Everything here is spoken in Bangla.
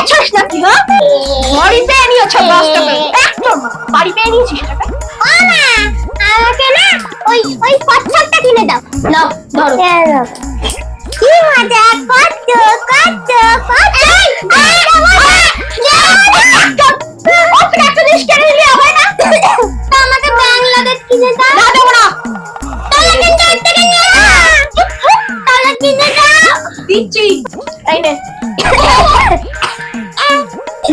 আছাস নাকি হ্যাঁ ঘরে পেয়ে নিয়েছ দশ একদম। বাড়ি পেয়ে নিয়েছিস আমাকে না ওই ওই পচ্ছরটা কিনে দাও। নাও ধরো। কি মজা কত কত কত দিচ্ছি। তাই না।